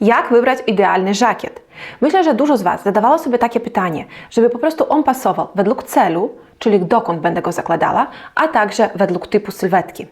Jak wybrać idealny żakiet? Myślę, że dużo z Was zadawało sobie takie pytanie, żeby po prostu on pasował według celu, czyli dokąd będę go zakładała, a także według typu sylwetki.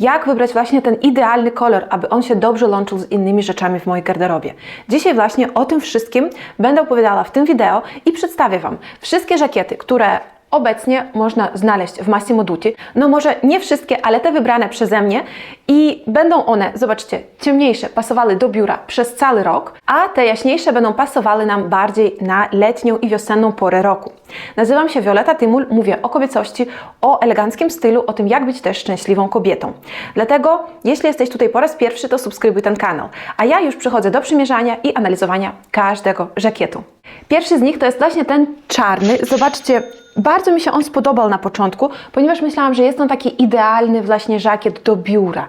Jak wybrać właśnie ten idealny kolor, aby on się dobrze łączył z innymi rzeczami w mojej garderobie? Dzisiaj właśnie o tym wszystkim będę opowiadała w tym wideo i przedstawię Wam wszystkie żakiety, które obecnie można znaleźć w Massimo Dutti. No może nie wszystkie, ale te wybrane przeze mnie i będą one, zobaczcie, ciemniejsze pasowały do biura przez cały rok, a te jaśniejsze będą pasowały nam bardziej na letnią i wiosenną porę roku. Nazywam się Violeta Tymul, mówię o kobiecości, o eleganckim stylu, o tym jak być też szczęśliwą kobietą. Dlatego, jeśli jesteś tutaj po raz pierwszy, to subskrybuj ten kanał. A ja już przechodzę do przymierzania i analizowania każdego żakietu. Pierwszy z nich to jest właśnie ten czarny. Zobaczcie, bardzo mi się on spodobał na początku, ponieważ myślałam, że jest on taki idealny właśnie żakiet do biura.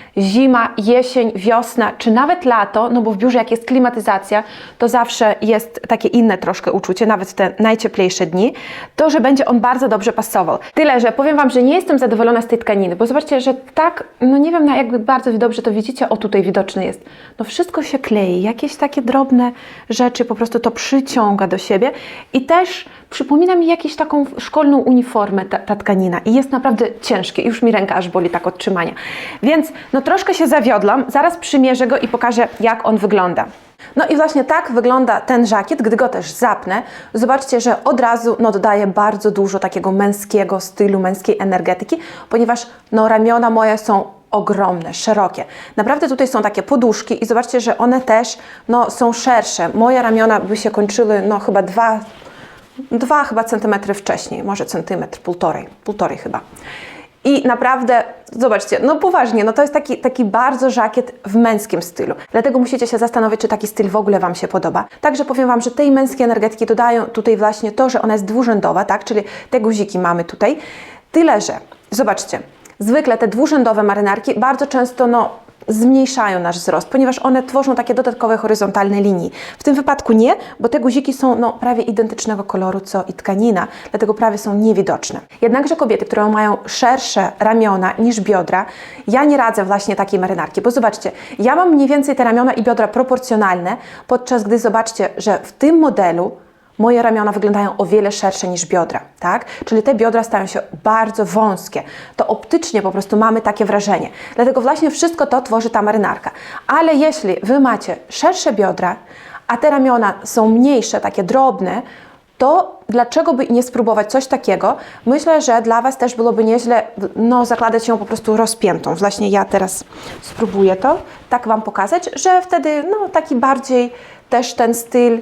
Zima, jesień, wiosna, czy nawet lato, no bo w biurze jak jest klimatyzacja, to zawsze jest takie inne troszkę uczucie, nawet te najcieplejsze dni, to, że będzie on bardzo dobrze pasował. Tyle, że powiem Wam, że nie jestem zadowolona z tej tkaniny, bo zobaczcie, że tak, no nie wiem, jakby bardzo dobrze to widzicie, o tutaj widoczny jest. No wszystko się klei, jakieś takie drobne rzeczy po prostu to przyciąga do siebie i też przypomina mi jakąś taką szkolną uniformę ta, ta tkanina i jest naprawdę ciężkie. Już mi ręka aż boli tak od trzymania. Więc no troszkę się zawiodłam. Zaraz przymierzę go i pokażę, jak on wygląda. No i właśnie tak wygląda ten żakiet, gdy go też zapnę. Zobaczcie, że od razu no, dodaje bardzo dużo takiego męskiego stylu, męskiej energetyki, ponieważ no, ramiona moje są ogromne, szerokie. Naprawdę tutaj są takie poduszki i zobaczcie, że one też no, są szersze. Moje ramiona by się kończyły no chyba dwa, dwa chyba centymetry wcześniej, może centymetr, półtorej, półtorej chyba. I naprawdę, zobaczcie, no poważnie, no to jest taki, taki bardzo żakiet w męskim stylu. Dlatego musicie się zastanowić, czy taki styl w ogóle Wam się podoba. Także powiem Wam, że tej męskiej energetyki dodają tutaj właśnie to, że ona jest dwurzędowa, tak? Czyli te guziki mamy tutaj. Tyle, że, zobaczcie, zwykle te dwurzędowe marynarki bardzo często, no, zmniejszają nasz wzrost, ponieważ one tworzą takie dodatkowe horyzontalne linie. W tym wypadku nie, bo te guziki są no, prawie identycznego koloru co i tkanina, dlatego prawie są niewidoczne. Jednakże kobiety, które mają szersze ramiona niż biodra, ja nie radzę właśnie takiej marynarki, bo zobaczcie, ja mam mniej więcej te ramiona i biodra proporcjonalne, podczas gdy zobaczcie, że w tym modelu moje ramiona wyglądają o wiele szersze niż biodra, tak? Czyli te biodra stają się bardzo wąskie. To optycznie po prostu mamy takie wrażenie. Dlatego właśnie wszystko to tworzy ta marynarka. Ale jeśli Wy macie szersze biodra, a te ramiona są mniejsze, takie drobne, to dlaczego by nie spróbować coś takiego? Myślę, że dla Was też byłoby nieźle no, zakładać ją po prostu rozpiętą. Właśnie ja teraz spróbuję to tak Wam pokazać, że wtedy no, taki bardziej też ten styl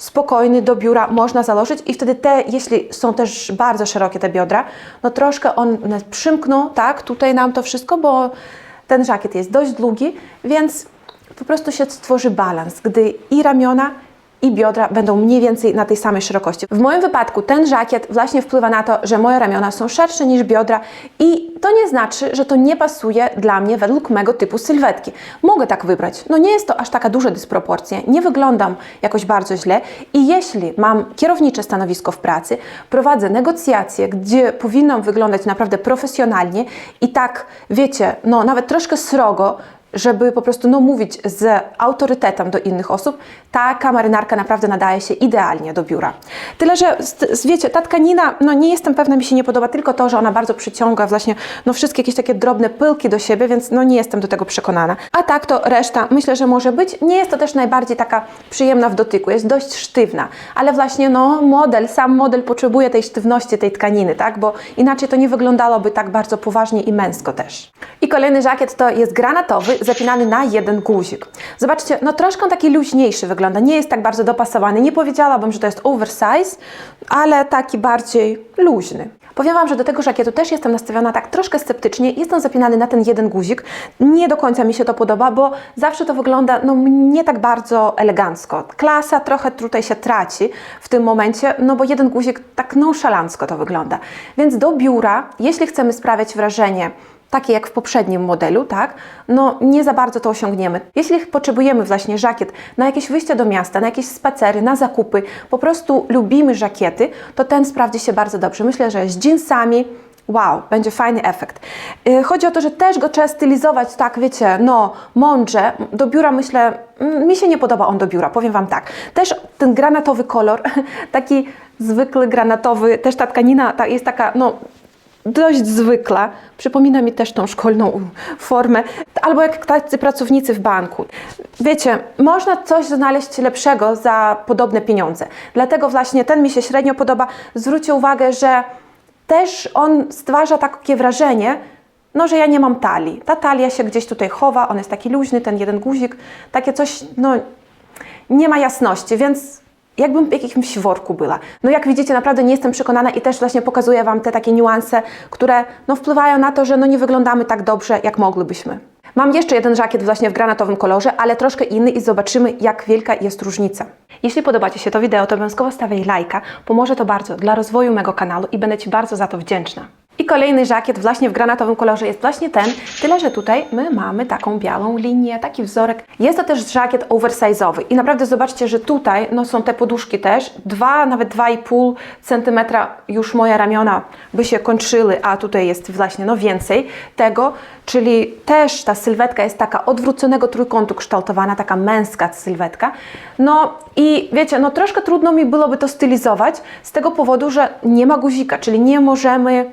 spokojny do biura można założyć i wtedy te, jeśli są też bardzo szerokie te biodra, no troszkę one przymkną, tak, tutaj nam to wszystko, bo ten żakiet jest dość długi, więc po prostu się stworzy balans, gdy i ramiona i biodra będą mniej więcej na tej samej szerokości. W moim wypadku ten żakiet właśnie wpływa na to, że moje ramiona są szersze niż biodra i to nie znaczy, że to nie pasuje dla mnie według mego typu sylwetki. Mogę tak wybrać. No nie jest to aż taka duża dysproporcja, nie wyglądam jakoś bardzo źle i jeśli mam kierownicze stanowisko w pracy, prowadzę negocjacje, gdzie powinnam wyglądać naprawdę profesjonalnie i tak, wiecie, no nawet troszkę srogo, żeby po prostu no, mówić z autorytetem do innych osób, taka marynarka naprawdę nadaje się idealnie do biura. Tyle, że wiecie, ta tkanina, no nie jestem pewna, mi się nie podoba tylko to, że ona bardzo przyciąga właśnie no, wszystkie jakieś takie drobne pyłki do siebie, więc no nie jestem do tego przekonana. A tak to reszta myślę, że może być. Nie jest to też najbardziej taka przyjemna w dotyku, jest dość sztywna, ale właśnie no model, sam model potrzebuje tej sztywności tej tkaniny, tak, bo inaczej to nie wyglądałoby tak bardzo poważnie i męsko też. I kolejny żakiet to jest granatowy, zapinany na jeden guzik. Zobaczcie, no troszkę taki luźniejszy wygląda, nie jest tak bardzo dopasowany. Nie powiedziałabym, że to jest oversize, ale taki bardziej luźny. Powiem Wam, że do tego żakietu też jestem nastawiona tak troszkę sceptycznie. Jest on zapinany na ten jeden guzik. Nie do końca mi się to podoba, bo zawsze to wygląda no, nie tak bardzo elegancko. Klasa trochę tutaj się traci w tym momencie, no bo jeden guzik tak nonszalancko to wygląda. Więc do biura, jeśli chcemy sprawiać wrażenie takie jak w poprzednim modelu, tak, no nie za bardzo to osiągniemy. Jeśli potrzebujemy właśnie żakiet na jakieś wyjście do miasta, na jakieś spacery, na zakupy, po prostu lubimy żakiety, to ten sprawdzi się bardzo dobrze. Myślę, że z jeansami, wow, będzie fajny efekt. Yy, Chodzi o to, że też go trzeba stylizować tak, wiecie, no mądrze. Do biura myślę, mm, mi się nie podoba on do biura, powiem Wam tak. Też ten granatowy kolor, taki zwykły granatowy, też ta tkanina ta jest taka, no dość zwykła. Przypomina mi też tą szkolną formę. Albo jak tacy pracownicy w banku. Wiecie, można coś znaleźć lepszego za podobne pieniądze. Dlatego właśnie ten mi się średnio podoba. Zwróćcie uwagę, że też on stwarza takie wrażenie, no, że ja nie mam talii. Ta talia się gdzieś tutaj chowa, on jest taki luźny, ten jeden guzik, takie coś, no, nie ma jasności, więc jakbym w jakimś worku była. No jak widzicie, naprawdę nie jestem przekonana i też właśnie pokazuję Wam te takie niuanse, które no, wpływają na to, że no, nie wyglądamy tak dobrze, jak moglibyśmy. Mam jeszcze jeden żakiet właśnie w granatowym kolorze, ale troszkę inny i zobaczymy, jak wielka jest różnica. Jeśli podoba Ci się to wideo, to obowiązkowo stawiaj lajka. Pomoże to bardzo dla rozwoju mego kanału i będę Ci bardzo za to wdzięczna. I kolejny żakiet właśnie w granatowym kolorze jest właśnie ten, tyle że tutaj my mamy taką białą linię, taki wzorek. Jest to też żakiet oversize'owy i naprawdę zobaczcie, że tutaj no, są te poduszki też, 2, nawet 2,5 cm już moje ramiona by się kończyły, a tutaj jest właśnie no więcej tego, czyli też ta sylwetka jest taka odwróconego trójkątu kształtowana, taka męska sylwetka. No i wiecie, no troszkę trudno mi byłoby to stylizować z tego powodu, że nie ma guzika, czyli nie możemy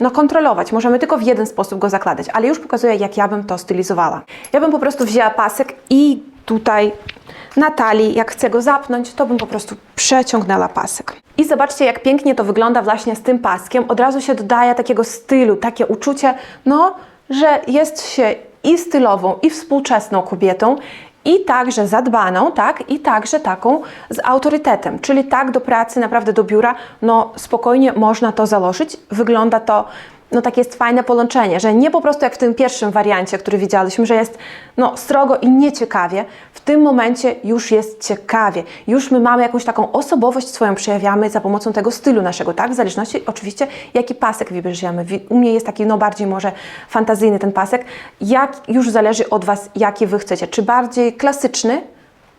no, kontrolować. Możemy tylko w jeden sposób go zakładać, ale już pokazuję, jak ja bym to stylizowała. Ja bym po prostu wzięła pasek i tutaj na talii, jak chcę go zapnąć, to bym po prostu przeciągnęła pasek. I zobaczcie, jak pięknie to wygląda właśnie z tym paskiem. Od razu się dodaje takiego stylu, takie uczucie, no, że jest się i stylową, i współczesną kobietą, i także zadbaną, tak, i także taką z autorytetem, czyli tak do pracy, naprawdę do biura, no spokojnie można to założyć. Wygląda to, no takie jest fajne połączenie, że nie po prostu jak w tym pierwszym wariancie, który widzieliśmy, że jest no strogo i nieciekawie, w tym momencie już jest ciekawie. Już my mamy jakąś taką osobowość swoją przejawiamy za pomocą tego stylu naszego, tak? W zależności oczywiście jaki pasek wybierzemy. U mnie jest taki no bardziej może fantazyjny ten pasek. Jak już zależy od Was, jaki Wy chcecie. Czy bardziej klasyczny,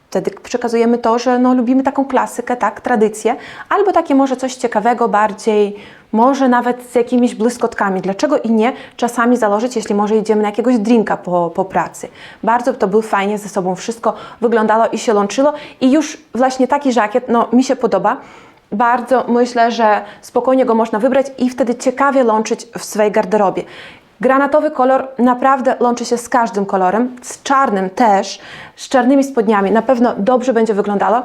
Wtedy przekazujemy to, że no, lubimy taką klasykę, tak, tradycję, albo takie może coś ciekawego, bardziej, może nawet z jakimiś błyskotkami. Dlaczego i nie czasami założyć, jeśli może idziemy na jakiegoś drinka po, po pracy. Bardzo to by fajnie ze sobą wszystko wyglądało i się łączyło i już właśnie taki żakiet, no mi się podoba. Bardzo myślę, że spokojnie go można wybrać i wtedy ciekawie łączyć w swojej garderobie. Granatowy kolor naprawdę łączy się z każdym kolorem, z czarnym też, z czarnymi spodniami. Na pewno dobrze będzie wyglądało.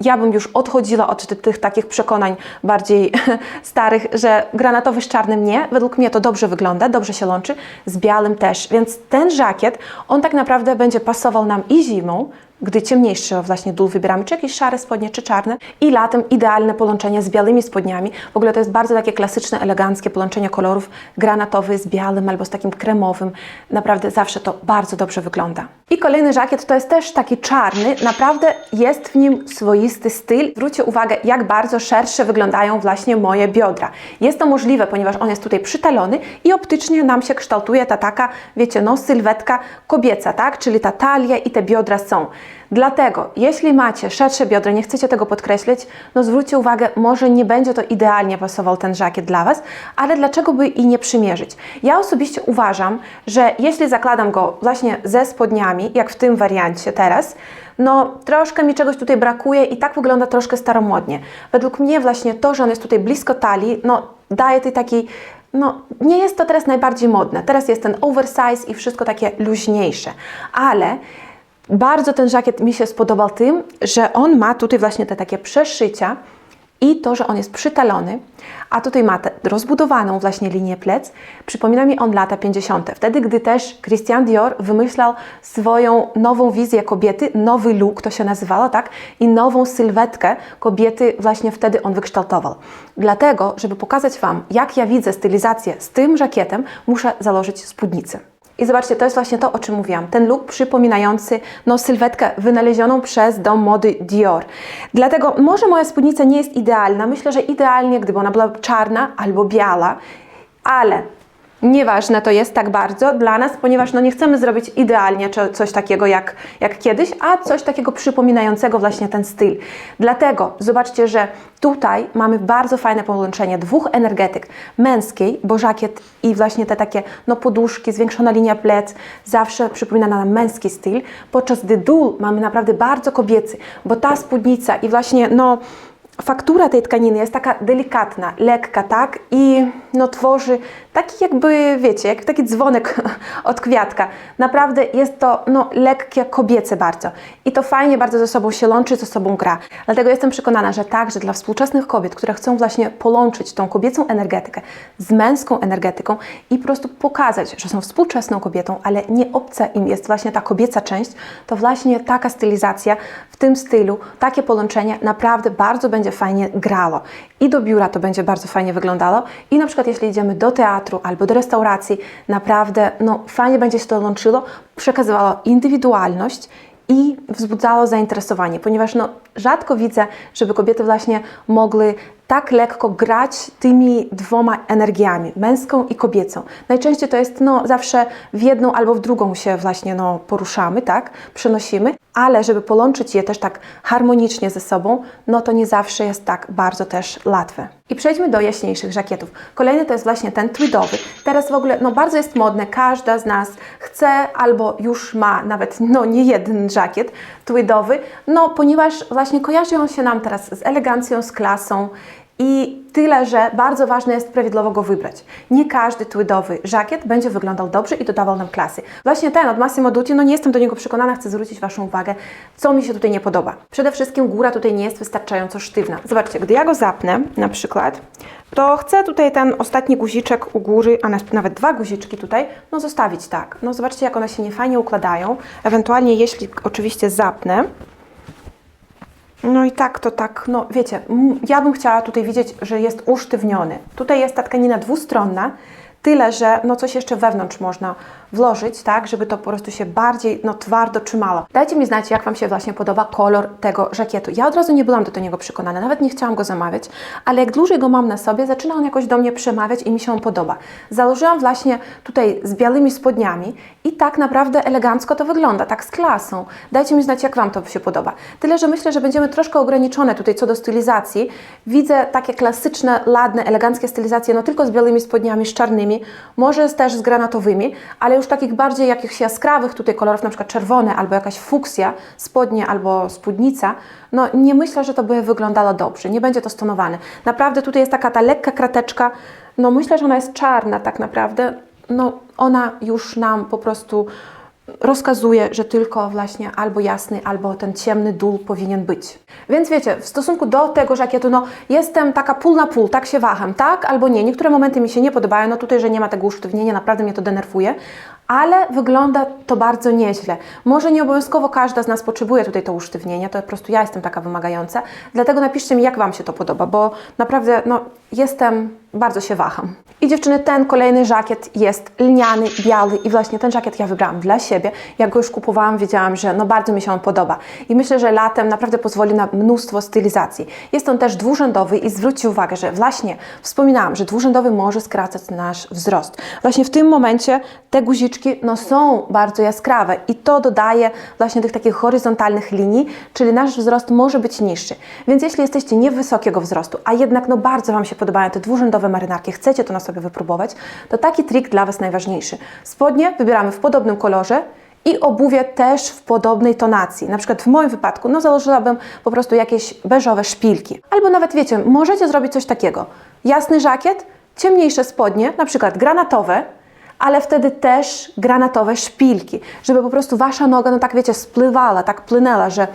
Ja bym już odchodziła od ty- tych takich przekonań bardziej starych, że granatowy z czarnym nie. Według mnie to dobrze wygląda, dobrze się łączy, z białym też. Więc ten żakiet, on tak naprawdę będzie pasował nam i zimą, gdy ciemniejszy właśnie dół wybieramy, czy jakieś szare spodnie, czy czarne. I latem idealne połączenie z białymi spodniami. W ogóle to jest bardzo takie klasyczne, eleganckie połączenie kolorów granatowy z białym albo z takim kremowym. Naprawdę zawsze to bardzo dobrze wygląda. I kolejny żakiet to jest też taki czarny. Naprawdę jest w nim swoisty styl. Zwróćcie uwagę, jak bardzo szersze wyglądają właśnie moje biodra. Jest to możliwe, ponieważ on jest tutaj przytalony i optycznie nam się kształtuje ta taka, wiecie, no sylwetka kobieca, tak? Czyli ta talia i te biodra są. Dlatego, jeśli macie szersze biodra, nie chcecie tego podkreślić, no zwróćcie uwagę, może nie będzie to idealnie pasował ten żakiet dla Was, ale dlaczego by i nie przymierzyć? Ja osobiście uważam, że jeśli zakładam go właśnie ze spodniami, jak w tym wariancie teraz, no troszkę mi czegoś tutaj brakuje i tak wygląda troszkę staromodnie. Według mnie właśnie to, że on jest tutaj blisko talii, no daje tej takiej no, nie jest to teraz najbardziej modne. Teraz jest ten oversize i wszystko takie luźniejsze, ale bardzo ten żakiet mi się spodobał tym, że on ma tutaj właśnie te takie przeszycia i to, że on jest przytalony, a tutaj ma rozbudowaną właśnie linię plec. Przypomina mi on lata 50. Wtedy, gdy też Christian Dior wymyślał swoją nową wizję kobiety, nowy look to się nazywało, tak? I nową sylwetkę kobiety właśnie wtedy on wykształtował. Dlatego, żeby pokazać Wam, jak ja widzę stylizację z tym żakietem, muszę założyć spódnicę. I zobaczcie, to jest właśnie to, o czym mówiłam. Ten look przypominający no, sylwetkę wynalezioną przez dom mody Dior. Dlatego może moja spódnica nie jest idealna. Myślę, że idealnie, gdyby ona była czarna albo biała, ale Nieważne to jest tak bardzo dla nas, ponieważ no nie chcemy zrobić idealnie coś takiego jak, jak kiedyś, a coś takiego przypominającego właśnie ten styl. Dlatego zobaczcie, że tutaj mamy bardzo fajne połączenie dwóch energetyk męskiej, bo żakiet i właśnie te takie no poduszki, zwiększona linia plec zawsze przypomina nam męski styl, podczas gdy dół mamy naprawdę bardzo kobiecy, bo ta spódnica i właśnie no faktura tej tkaniny jest taka delikatna, lekka, tak? I no, tworzy taki jakby, wiecie, jak taki dzwonek od kwiatka. Naprawdę jest to no, lekkie, kobiece bardzo. I to fajnie bardzo ze sobą się łączy, ze sobą gra. Dlatego jestem przekonana, że także dla współczesnych kobiet, które chcą właśnie połączyć tą kobiecą energetykę z męską energetyką i po prostu pokazać, że są współczesną kobietą, ale nie obca im jest właśnie ta kobieca część, to właśnie taka stylizacja w tym stylu, takie połączenie naprawdę bardzo będzie fajnie grało. I do biura to będzie bardzo fajnie wyglądało i na przykład jeśli idziemy do teatru albo do restauracji, naprawdę no, fajnie będzie się to łączyło, przekazywało indywidualność i wzbudzało zainteresowanie, ponieważ no, rzadko widzę, żeby kobiety właśnie mogły tak lekko grać tymi dwoma energiami, męską i kobiecą. Najczęściej to jest no, zawsze w jedną albo w drugą się właśnie no, poruszamy, tak, przenosimy, ale żeby połączyć je też tak harmonicznie ze sobą, no to nie zawsze jest tak bardzo też łatwe. I przejdźmy do jaśniejszych żakietów. Kolejny to jest właśnie ten tweedowy. Teraz w ogóle no, bardzo jest modne, każda z nas chce albo już ma nawet no, nie jeden żakiet tweedowy, no ponieważ właśnie kojarzy on się nam teraz z elegancją, z klasą i tyle, że bardzo ważne jest prawidłowo go wybrać. Nie każdy tweedowy żakiet będzie wyglądał dobrze i dodawał nam klasy. Właśnie ten od Massimo Dutti, no nie jestem do niego przekonana, chcę zwrócić Waszą uwagę, co mi się tutaj nie podoba. Przede wszystkim góra tutaj nie jest wystarczająco sztywna. Zobaczcie, gdy ja go zapnę na przykład, to chcę tutaj ten ostatni guziczek u góry, a nawet dwa guziczki tutaj, no zostawić tak. No zobaczcie, jak one się niefajnie układają. Ewentualnie, jeśli oczywiście zapnę, no i tak to tak, no wiecie, ja bym chciała tutaj widzieć, że jest usztywniony. Tutaj jest ta tkanina dwustronna, tyle, że no coś jeszcze wewnątrz można włożyć, tak, żeby to po prostu się bardziej no, twardo trzymało. Dajcie mi znać, jak Wam się właśnie podoba kolor tego żakietu. Ja od razu nie byłam do niego przekonana, nawet nie chciałam go zamawiać, ale jak dłużej go mam na sobie, zaczyna on jakoś do mnie przemawiać i mi się on podoba. Założyłam właśnie tutaj z białymi spodniami i tak naprawdę elegancko to wygląda, tak z klasą. Dajcie mi znać, jak Wam to się podoba. Tyle, że myślę, że będziemy troszkę ograniczone tutaj co do stylizacji. Widzę takie klasyczne, ładne, eleganckie stylizacje, no tylko z białymi spodniami, z czarnymi, może też z granatowymi, ale już takich bardziej jakichś jaskrawych tutaj kolorów, na przykład czerwone albo jakaś fuksja, spodnie albo spódnica, no nie myślę, że to by wyglądało dobrze, nie będzie to stonowane. Naprawdę tutaj jest taka ta lekka krateczka, no myślę, że ona jest czarna tak naprawdę, no ona już nam po prostu rozkazuje, że tylko właśnie albo jasny, albo ten ciemny dół powinien być. Więc wiecie, w stosunku do tego żakietu, no jestem taka pół na pół, tak się waham, tak albo nie. Niektóre momenty mi się nie podobają, no tutaj, że nie ma tego usztywnienia, naprawdę mnie to denerwuje, ale wygląda to bardzo nieźle. Może nie obowiązkowo każda z nas potrzebuje tutaj to usztywnienie, to po prostu ja jestem taka wymagająca, dlatego napiszcie mi, jak Wam się to podoba, bo naprawdę, no, jestem, bardzo się waham. I dziewczyny, ten kolejny żakiet jest lniany, biały i właśnie ten żakiet ja wybrałam dla siebie. Jak go już kupowałam, wiedziałam, że no bardzo mi się on podoba. I myślę, że latem naprawdę pozwoli na mnóstwo stylizacji. Jest on też dwurzędowy i zwróćcie uwagę, że właśnie wspominałam, że dwurzędowy może skracać nasz wzrost. Właśnie w tym momencie te guziczki no, są bardzo jaskrawe i to dodaje właśnie tych takich horyzontalnych linii, czyli nasz wzrost może być niższy. Więc jeśli jesteście niewysokiego wzrostu, a jednak no bardzo Wam się podobają te dwurzędowe marynarki, chcecie to na sobie wypróbować, to taki trik dla Was najważniejszy. Spodnie wybieramy w podobnym kolorze, i obuwie też w podobnej tonacji. Na przykład w moim wypadku, no założyłabym po prostu jakieś beżowe szpilki. Albo nawet wiecie, możecie zrobić coś takiego. Jasny żakiet, ciemniejsze spodnie, na przykład granatowe, ale wtedy też granatowe szpilki, żeby po prostu wasza noga, no tak wiecie, spływała, tak płynęła, że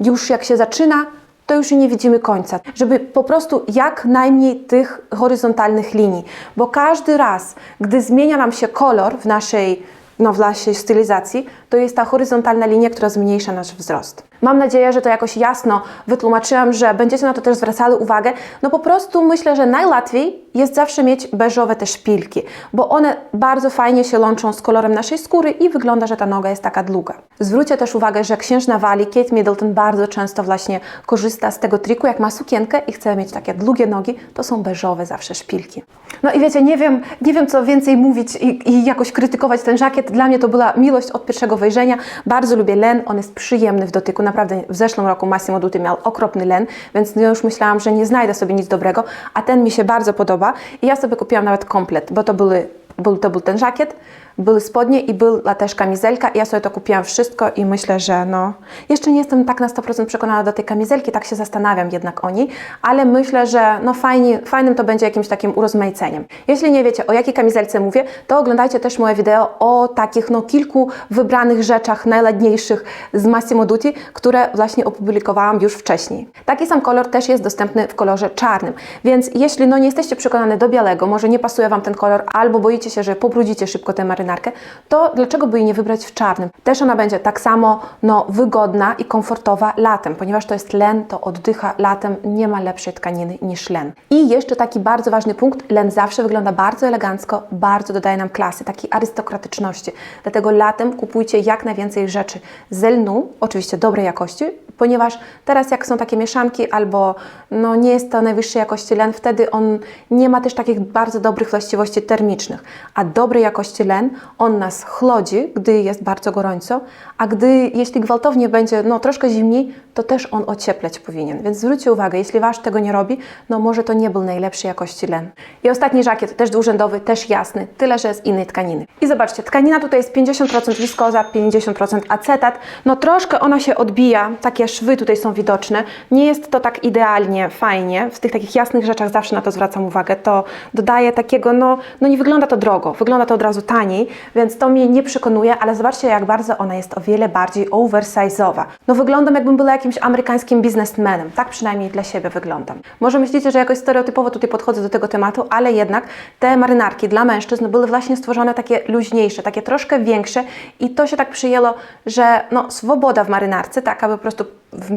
już jak się zaczyna, to już nie widzimy końca. Żeby po prostu jak najmniej tych horyzontalnych linii, bo każdy raz, gdy zmienia nam się kolor w naszej no, w naszej stylizacji, to jest ta horyzontalna linia, która zmniejsza nasz wzrost. Mam nadzieję, że to jakoś jasno wytłumaczyłam, że będziecie na to też zwracali uwagę. No po prostu myślę, że najłatwiej jest zawsze mieć beżowe te szpilki, bo one bardzo fajnie się łączą z kolorem naszej skóry i wygląda, że ta noga jest taka długa. Zwróćcie też uwagę, że księżna Wali, Kate Middleton bardzo często właśnie korzysta z tego triku, jak ma sukienkę i chce mieć takie długie nogi, to są beżowe zawsze szpilki. No i wiecie, nie wiem, nie wiem co więcej mówić i, i jakoś krytykować ten żakiet. Dla mnie to była miłość od pierwszego wejrzenia. Bardzo lubię len, on jest przyjemny w dotyku. Naprawdę w zeszłym roku Massimo Dutti miał okropny len, więc ja już myślałam, że nie znajdę sobie nic dobrego, a ten mi się bardzo podoba i ja sobie kupiłam nawet komplet, bo to były, był, to był ten żakiet, były spodnie i była też kamizelka ja sobie to kupiłam wszystko i myślę, że no, jeszcze nie jestem tak na 100% przekonana do tej kamizelki, tak się zastanawiam jednak o niej, ale myślę, że no fajnie, fajnym to będzie jakimś takim urozmaiceniem. Jeśli nie wiecie o jakiej kamizelce mówię, to oglądajcie też moje wideo o takich no kilku wybranych rzeczach najładniejszych z Massimo Dutti, które właśnie opublikowałam już wcześniej. Taki sam kolor też jest dostępny w kolorze czarnym, więc jeśli no nie jesteście przekonane do białego, może nie pasuje Wam ten kolor, albo boicie się, że pobrudzicie szybko tę marynarkę, to dlaczego by jej nie wybrać w czarnym? Też ona będzie tak samo no, wygodna i komfortowa latem, ponieważ to jest len, to oddycha latem, nie ma lepszej tkaniny niż len. I jeszcze taki bardzo ważny punkt, len zawsze wygląda bardzo elegancko, bardzo dodaje nam klasy, takiej arystokratyczności. Dlatego latem kupujcie jak najwięcej rzeczy z lnu, oczywiście dobrej jakości, ponieważ teraz jak są takie mieszanki albo no, nie jest to najwyższej jakości len, wtedy on nie ma też takich bardzo dobrych właściwości termicznych. A dobrej jakości len, on nas chłodzi, gdy jest bardzo gorąco, a gdy, jeśli gwałtownie będzie no, troszkę zimniej, to też on ociepleć powinien. Więc zwróćcie uwagę, jeśli wasz tego nie robi, no może to nie był najlepszej jakości len. I ostatni żakiet, też dwurzędowy, też jasny, tyle, że z innej tkaniny. I zobaczcie, tkanina tutaj jest 50% wiskoza, 50% acetat. No troszkę ona się odbija, takie szwy tutaj są widoczne. Nie jest to tak idealnie, fajnie. W tych takich jasnych rzeczach zawsze na to zwracam uwagę. To dodaje takiego, no, no nie wygląda to drogo, wygląda to od razu taniej, więc to mnie nie przekonuje, ale zobaczcie jak bardzo ona jest o wiele bardziej oversize'owa. No wyglądam jakbym była jakimś amerykańskim biznesmenem. Tak przynajmniej dla siebie wyglądam. Może myślicie, że jakoś stereotypowo tutaj podchodzę do tego tematu, ale jednak te marynarki dla mężczyzn były właśnie stworzone takie luźniejsze, takie troszkę większe i to się tak przyjęło, że no, swoboda w marynarce, tak aby po prostu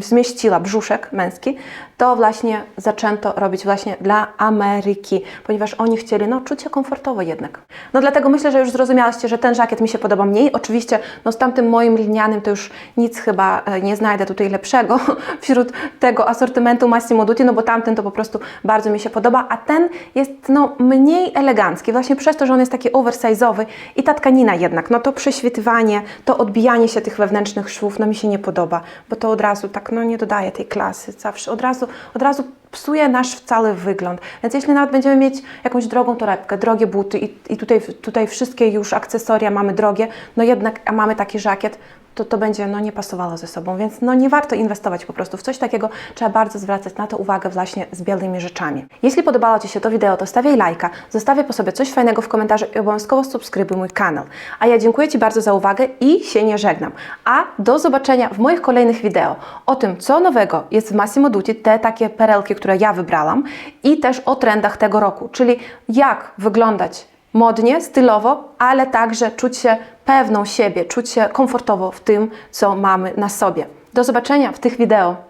zmieściła brzuszek męski, to właśnie zaczęto robić właśnie dla Ameryki, ponieważ oni chcieli no, czuć się komfortowo jednak. No dlatego myślę, że już zrozumiałyście, że ten żakiet mi się podoba mniej. Oczywiście no, z tamtym moim linianym to już nic chyba e, nie znajdę tutaj lepszego wśród tego asortymentu Massimo Dutti, no bo tamten to po prostu bardzo mi się podoba, a ten jest no, mniej elegancki, właśnie przez to, że on jest taki oversize'owy i ta tkanina jednak, no to prześwitywanie, to odbijanie się tych wewnętrznych szwów, no mi się nie podoba, bo to od razu tak no nie dodaje tej klasy, zawsze od razu, od razu psuje nasz cały wygląd. Więc jeśli nawet będziemy mieć jakąś drogą torebkę, drogie buty i, i tutaj, tutaj wszystkie już akcesoria mamy drogie, no jednak a mamy taki żakiet, to to będzie no, nie pasowało ze sobą, więc no, nie warto inwestować po prostu w coś takiego. Trzeba bardzo zwracać na to uwagę właśnie z białymi rzeczami. Jeśli podobało Ci się to wideo, to stawiaj lajka, zostawię po sobie coś fajnego w komentarzu i obowiązkowo subskrybuj mój kanał. A ja dziękuję Ci bardzo za uwagę i się nie żegnam. A do zobaczenia w moich kolejnych wideo o tym, co nowego jest w Massimo Dutti, te takie perelki, które ja wybrałam i też o trendach tego roku, czyli jak wyglądać modnie, stylowo, ale także czuć się pewną siebie, czuć się komfortowo w tym, co mamy na sobie. Do zobaczenia w tych wideo.